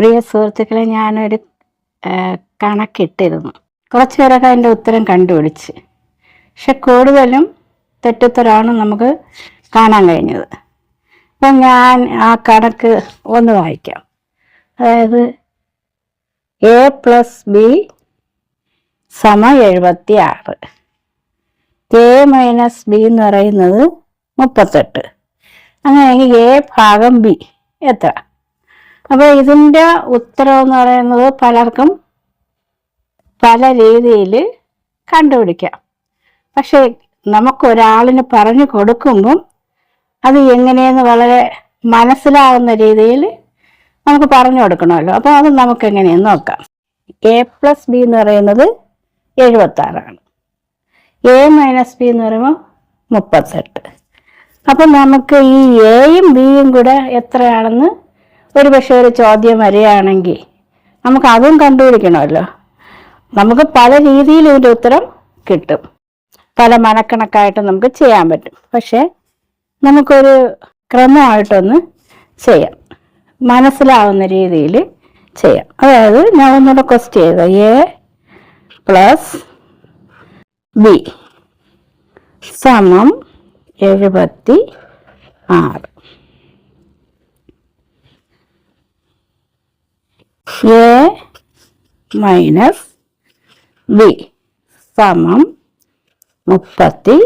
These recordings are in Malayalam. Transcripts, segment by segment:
പ്രിയ സുഹൃത്തുക്കളെ ഞാനൊരു കണക്കിട്ടിരുന്നു. കുറച്ച് പേരൊക്കെ അതിന്റെ ഉത്തരം കണ്ടുപിടിച്ച്. പക്ഷെ കൂടുതലും തെറ്റുത്തരമാണ് നമുക്ക് കാണാൻ കഴിഞ്ഞത്. അപ്പം ഞാൻ ആ കണക്ക് ഒന്ന് വായിക്കാം. അതായത് എ പ്ലസ് ബി സമ എഴുപത്തി ആറ് എ മൈനസ് ബി എന്ന് പറയുന്നത് മുപ്പത്തെട്ട്. അങ്ങനെയെങ്കിൽ എ ഭാഗം ബി എത്ര? അപ്പോൾ ഇതിന്റെ ഉത്തരം എന്ന് പറയുന്നത് പലർക്കും പല രീതിയിൽ കണ്ടുപിടിക്കാം. പക്ഷേ നമുക്കൊരാളിന് പറഞ്ഞു കൊടുക്കുമ്പം അത് എങ്ങനെയെന്ന് വളരെ മനസ്സിലാവുന്ന രീതിയിൽ നമുക്ക് പറഞ്ഞു കൊടുക്കണമല്ലോ. അപ്പോൾ അത് നമുക്ക് എങ്ങനെയെന്ന് നോക്കാം. എ പ്ലസ് ബി എന്ന് പറയുന്നത് എഴുപത്താറാണ്. എ മൈനസ് ബി എന്ന് പറയുമ്പോൾ മുപ്പത്തെട്ട്. അപ്പം നമുക്ക് ഈ എയും ബിയും കൂടെ എത്രയാണെന്ന് ഒരു പക്ഷേ ഒരു ചോദ്യം വരികയാണെങ്കിൽ നമുക്ക് അതും കണ്ടുപിടിക്കണമല്ലോ. നമുക്ക് പല രീതിയിൽ ഇതിന്റെ ഉത്തരം കിട്ടും. പല മനക്കണക്കായിട്ട് നമുക്ക് ചെയ്യാൻ പറ്റും. പക്ഷേ നമുക്കൊരു ക്രമമായിട്ടൊന്ന് ചെയ്യാം. മനസ്സിലാവുന്ന രീതിയിൽ ചെയ്യാം. അതായത് ഞാൻ ഒന്നുകൂടെ ക്വസ്റ്റ് ചെയ്ത. എ പ്ലസ് ബി സമം എഴുപത്തി ആറ്. എ മൈനസ് ബി സമം മുപ്പത്തി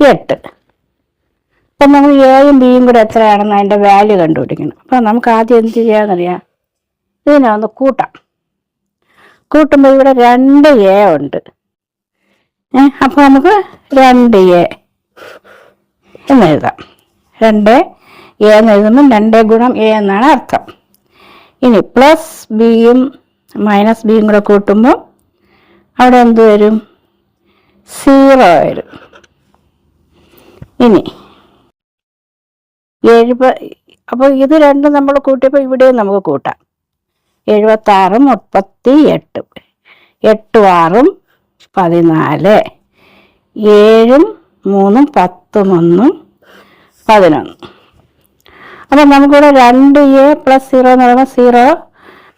എട്ട്. അപ്പം നമ്മൾ എയും ബിയും കൂടെ എത്രയാണെന്ന് അതിന്റെ വാല്യൂ കണ്ടുപിടിക്കണം. അപ്പം നമുക്ക് ആദ്യം എന്ത് ചെയ്യാമെന്നറിയാം? ഇതിനെ ഒന്ന് കൂട്ടാം. കൂട്ടുമ്പോൾ ഇവിടെ രണ്ട് എ ഉണ്ട്. ഏ അപ്പോൾ നമുക്ക് രണ്ട് എ എന്ന് എഴുതാം. രണ്ട് എ എന്ന് എഴുതുമ്പോൾ രണ്ട് ഗുണം എ എന്നാണ് അർത്ഥം. ഇനി പ്ലസ് ബിയും മൈനസ് ബിയും കൂടെ കൂട്ടുമ്പോൾ അവിടെ എന്ത് വരും? സീറോ വരും. ഇനി എഴുപ അപ്പോൾ ഇത് രണ്ടും നമ്മൾ കൂട്ടിയപ്പോൾ ഇവിടെയും നമുക്ക് കൂട്ടാം. എഴുപത്താറും മുപ്പത്തി എട്ടും എട്ടും ആറും പതിനാല്. ഏഴും മൂന്നും പത്തും ഒന്നും പതിനൊന്ന്. അപ്പം നമുക്കിവിടെ രണ്ട് എ പ്ലസ് സീറോ എന്ന് പറയുമ്പോൾ സീറോ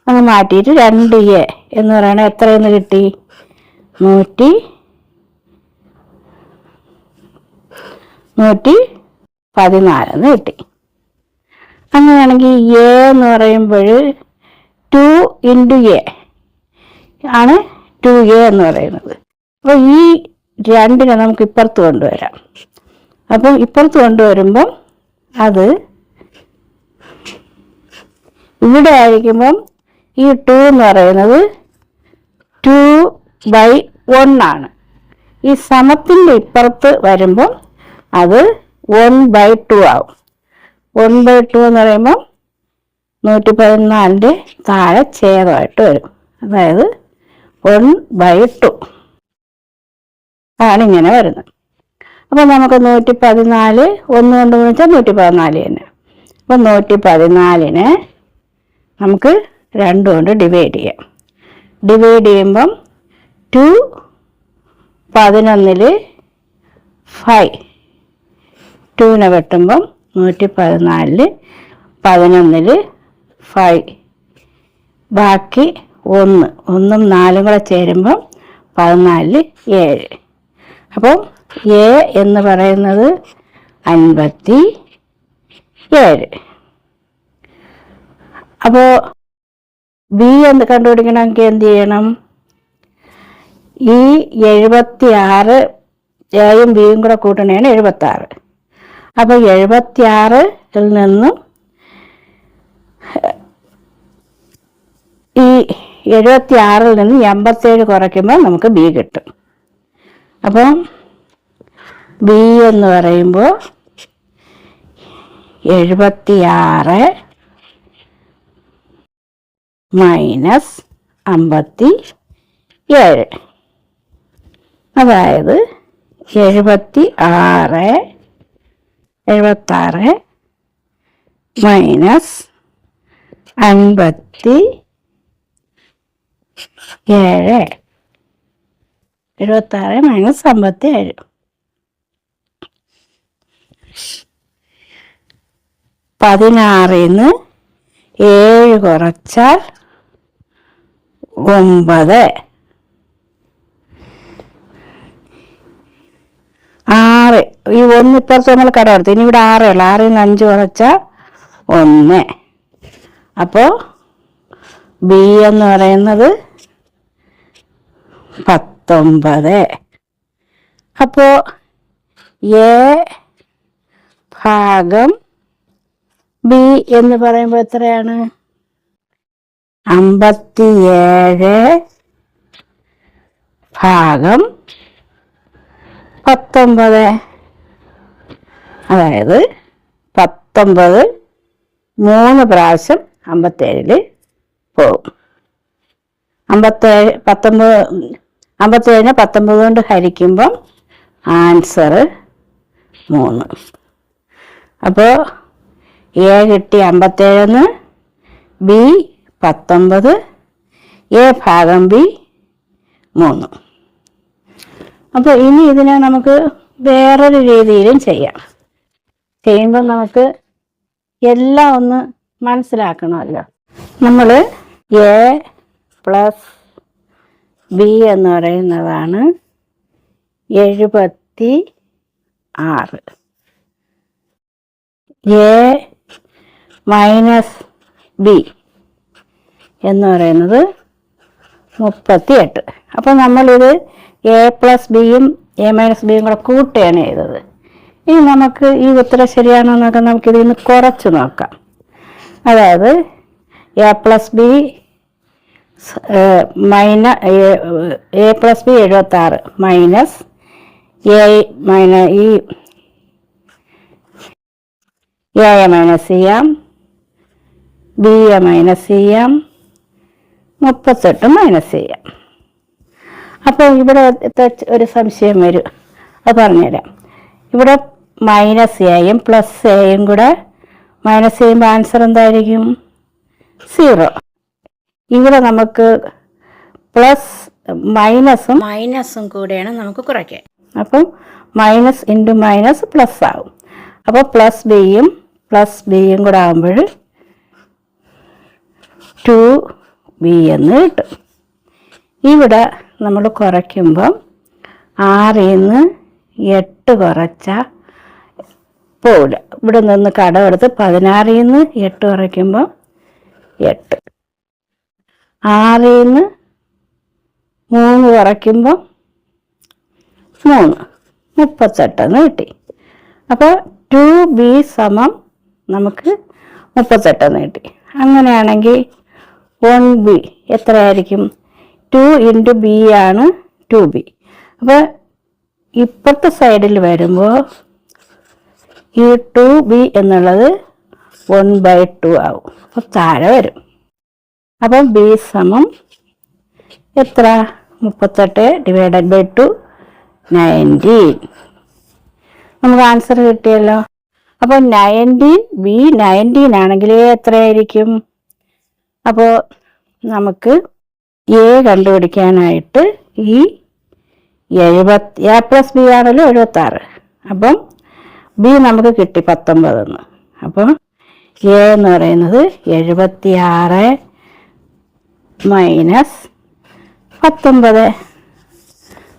അങ്ങ് മാറ്റിയിട്ട് രണ്ട് എ എന്ന് പറയുന്നത് എത്രയെന്ന് കിട്ടി? നൂറ്റി നൂറ്റി പതിനാലെന്ന് കിട്ടി. അങ്ങനെയാണെങ്കിൽ എ എന്ന് പറയുമ്പോൾ ടു ഇന്റു എ ആണ് ടു എ എന്ന് പറയുന്നത്. അപ്പോൾ ഈ രണ്ടിനെ നമുക്ക് ഇപ്പുറത്ത് കൊണ്ടുവരാം. അപ്പം ഇപ്പുറത്ത് കൊണ്ടുവരുമ്പം അത് ഇവിടെ ആയിരിക്കുമ്പം ഈ ടു എന്ന് പറയുന്നത് ടു ബൈ ആണ്. ഈ സമത്തിന്റെ ഇപ്പുറത്ത് വരുമ്പം അത് വൺ ബൈ ടു ആവും. വൺ ബൈ ടു എന്ന് പറയുമ്പം നൂറ്റി പതിനാലിന്റെ താഴെ ഛേദമായിട്ട് വരും. അതായത് വൺ ബൈ ടു ആണ് ഇങ്ങനെ വരുന്നത്. അപ്പം നമുക്ക് നൂറ്റി പതിനാല് ഒന്ന് കൊണ്ട് ഗുണിച്ചാൽ നൂറ്റി പതിനാല് തന്നെ. അപ്പം നൂറ്റി പതിനാലിനെ നമുക്ക് രണ്ടു കൊണ്ട് ഡിവൈഡ് ചെയ്യാം. ഡിവൈഡ് ചെയ്യുമ്പം ടു പതിനൊന്നിൽ ഫൈവ് ടൂവിനെ വെട്ടുമ്പം നൂറ്റി പതിനാലിൽ പതിനൊന്നിൽ ഫൈവ് ബാക്കി ഒന്ന് ഒന്നും നാലും കൂടെ ചേരുമ്പം പതിനാലിൽ ഏഴ്. അപ്പം എ എന്ന് പറയുന്നത് അൻപത്തി ഏഴ്. അപ്പോൾ ബി എന്ത് കണ്ടുപിടിക്കണമെങ്കിൽ എന്ത് ചെയ്യണം? ഈ എഴുപത്തി ആറ് എയും ബിയും കൂടെ കൂട്ടണേണ് എഴുപത്തി ആറ് അപ്പോൾ എഴുപത്തി ആറിൽ നിന്നും ഈ എഴുപത്തി ആറിൽ നിന്ന് എൺപത്തേഴ് കുറയ്ക്കുമ്പോൾ നമുക്ക് ബി കിട്ടും. അപ്പോൾ ബി എന്ന് പറയുമ്പോൾ എഴുപത്തി ആറ് മൈനസ് അമ്പത്തി ഏഴ് അതായത് എഴുപത്തി ആറ് എഴുപത്താറ് മൈനസ് അൻപത്തി ഏഴ് എഴുപത്താറ് മൈനസ് അമ്പത്തി ഏഴ് പതിനാറിൽ ഏഴ് കുറച്ചാൽ ഒമ്പത്. ആറ്. ഈ ഒന്ന് ഇപ്പുറത്ത് നമ്മൾ കട കൊടുത്തു. ഇനി ഇവിടെ ആറേ ഉള്ളു. ആറിൽ നിന്ന് അഞ്ച് കുറച്ച ഒന്ന്. അപ്പോ ബി എന്ന് പറയുന്നത് പത്തൊമ്പത്. അപ്പോ എ ഭാഗം ബി എന്ന് പറയുമ്പോൾ എത്രയാണ്? അമ്പത്തിയേഴ് ഭാഗം പത്തൊമ്പത്. അതായത് പത്തൊമ്പത് മൂന്ന് പ്രാവശ്യം അമ്പത്തേഴിൽ പോകും. അമ്പത്തേഴ് പത്തൊമ്പത് അമ്പത്തേഴിനെ പത്തൊമ്പത് കൊണ്ട് ഹരിക്കുമ്പം ആൻസർ മൂന്ന്. അപ്പോൾ എ കിട്ടി അമ്പത്തേഴെന്ന് ബി പത്തൊമ്പത് എ ഭാഗം ബി മൂന്ന്. അപ്പോൾ ഇനി ഇതിനെ നമുക്ക് വേറൊരു രീതിയിലും ചെയ്യാം. ചെയ്യുമ്പോൾ നമുക്ക് എല്ലാം ഒന്ന് മനസ്സിലാക്കണമല്ലോ. നമ്മൾ എ പ്ലസ് ബി എന്ന് പറയുന്നതാണ് എഴുപത്തി ആറ്. A minus B. എന്ന് പറയുന്നത് മുപ്പത്തി എട്ട് അപ്പം നമ്മളിത് എ പ്ലസ് ബിയും എ മൈനസ് ബിയും കൂടെ കൂട്ടുകയാണ് ചെയ്തത്. ഇനി നമുക്ക് ഈ ഉത്തരം ശരിയാണോ എന്നൊക്കെ നമുക്കിതിൽ നിന്ന് കുറച്ച് നോക്കാം. അതായത് A plus B minus A plus B എഴുപത്താറ് മൈനസ് എ മൈന ഈ എ മൈനസ് ചെയ്യാം ബി എ മൈനസ് ചെയ്യാം മുപ്പത്തെട്ട് മൈനസ് ചെയ്യാം. അപ്പോൾ ഇവിടെ ഒരു സംശയം വരും. അത് പറഞ്ഞുതരാം. ഇവിടെ മൈനസ് എയും പ്ലസ് എയും കൂടെ മൈനസ് ചെയ്യുമ്പോൾ ആൻസർ എന്തായിരിക്കും? സീറോ ഇവിടെ നമുക്ക് പ്ലസ് മൈനസും മൈനസും കൂടെയാണ് നമുക്ക് കുറയ്ക്കാൻ. അപ്പം മൈനസ് ഇന്റു മൈനസ് പ്ലസ് ആവും. അപ്പോൾ പ്ലസ് ബിയും പ്ലസ് ബിയും കൂടെ ആകുമ്പോൾ ടു ബി എന്ന് കിട്ടും. ഇവിടെ നമ്മൾ കുറയ്ക്കുമ്പം ആറിൽ നിന്ന് എട്ട് കുറച്ച പോവില്ല ഇവിടെ നിന്ന് കടമെടുത്ത് പതിനാറിൽ നിന്ന് എട്ട് കുറയ്ക്കുമ്പം എട്ട്. ആറിൽ നിന്ന് മൂന്ന് കുറയ്ക്കുമ്പം മൂന്ന്. മുപ്പത്തെട്ടെന്ന് കിട്ടി. അപ്പോൾ ടു ബി സമം നമുക്ക് മുപ്പത്തെട്ടെന്ന് കിട്ടി. അങ്ങനെയാണെങ്കിൽ വൺ ബി എത്രയായിരിക്കും? ടു ഇന്റു ബി ആണ് ടു ബി അപ്പോൾ ഇപ്പുറത്തെ സൈഡിൽ വരുമ്പോൾ ഈ ടു ബി എന്നുള്ളത് വൺ ബൈ ടു ആവും. അപ്പോൾ താഴെ വരും. അപ്പം ബി സമം എത്ര? മുപ്പത്തെട്ട് ഡിവൈഡഡ് ബൈ ടു നയന്റീൻ നമുക്ക് ആൻസർ കിട്ടിയല്ലോ. അപ്പോൾ നയന്റീൻ ബി നയന്റീൻ ആണെങ്കിൽ എത്രയായിരിക്കും? അപ്പോൾ നമുക്ക് എ കണ്ടുപിടിക്കാനായിട്ട് ഈ എഴുപത്തി എ പ്ലസ് ബി ആണല്ലോ എഴുപത്തി ആറ് അപ്പം ബി നമുക്ക് കിട്ടി പത്തൊമ്പതെന്ന്. അപ്പം എ എന്ന് പറയുന്നത് എഴുപത്തി ആറ് മൈനസ് പത്തൊമ്പത്.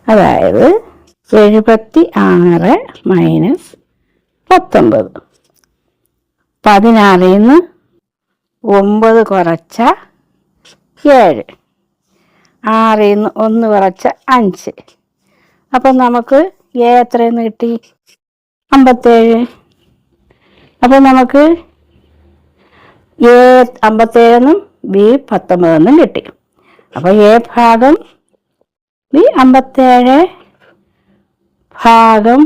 അതായത് എഴുപത്തി ആറ് മൈനസ് പത്തൊമ്പത്. പതിനാറിൽ നിന്ന് ഒമ്പത് കുറച്ച ഏഴ്. ആറിൽ നിന്ന് ഒന്ന് കുറച്ച അഞ്ച്. അപ്പം നമുക്ക് എ എത്രയെന്ന് കിട്ടി? അമ്പത്തേഴ്. അപ്പം നമുക്ക് എ അമ്പത്തേഴെന്നും ബി പത്തൊമ്പതെന്നും കിട്ടി. അപ്പോൾ എ ഭാഗം ബി അമ്പത്തേഴ് ഭാഗം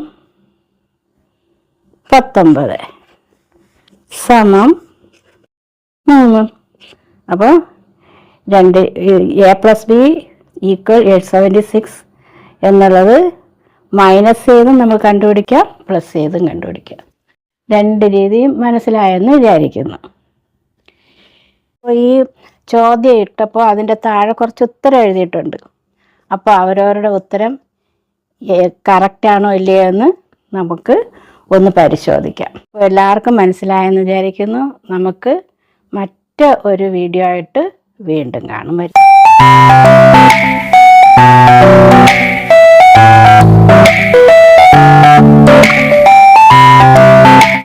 പത്തൊമ്പത്. സമം അപ്പോൾ രണ്ട് A plus B equal eight seventy six എന്നുള്ളത് മൈനസ് ചെയ്തും നമ്മൾ കണ്ടുപിടിക്കാം പ്ലസ് ചെയ്തും കണ്ടുപിടിക്കാം. രണ്ട് രീതിയും മനസ്സിലായെന്ന് വിചാരിക്കുന്നു. അപ്പോൾ ഈ ചോദ്യം ഇട്ടപ്പോൾ അതിന്റെ താഴെ കുറച്ച് ഉത്തരം എഴുതിയിട്ടുണ്ട്. അപ്പോൾ അവരവരുടെ ഉത്തരം കറക്റ്റാണോ ഇല്ലയോ എന്ന് നമുക്ക് ഒന്ന് പരിശോധിക്കാം. എല്ലാവർക്കും മനസ്സിലായെന്ന് വിചാരിക്കുന്നു. നമുക്ക് മറ്റ് ഒരു വീഡിയോ ആയിട്ട് വീണ്ടും കാണും. വരും.